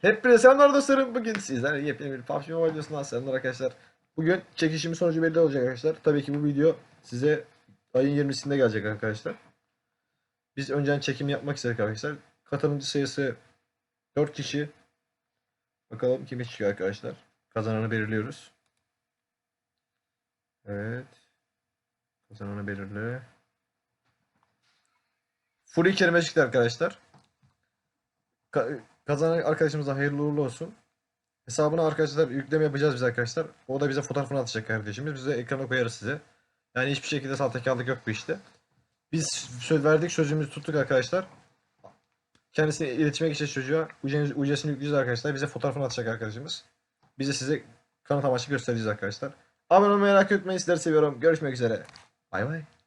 Hepinize selamlar dostlarım. Bugün sizlerle yepyeni bir PUBG Mobile videosundan selamlar arkadaşlar. Bugün çekişimin sonucu belli olacak arkadaşlar. Tabii ki bu video size ayın 20'sinde gelecek arkadaşlar. Biz önceden çekim yapmak istedik arkadaşlar. Katılımcı sayısı 4 kişi. Bakalım kim çıkıyor arkadaşlar. Kazananı belirliyoruz. Evet. Kazananı belirle. Full kelime çıktı arkadaşlar. Ka- kazanan arkadaşımıza hayırlı uğurlu olsun. Hesabına arkadaşlar yükleme yapacağız biz arkadaşlar. O da bize fotoğrafını atacak kardeşimiz. Biz de ekrana koyarız size. Yani hiçbir şekilde sahtekarlık yok bu işte. Biz söz verdik sözümüzü tuttuk arkadaşlar. Kendisine iletişime geçeceğiz çocuğa. Ücretini yükleyeceğiz arkadaşlar. Bize fotoğrafını atacak arkadaşımız. Biz de size kanıt amaçlı göstereceğiz arkadaşlar. Abone olmayı merak etmeyin. Sizleri seviyorum. Görüşmek üzere. Bay bay.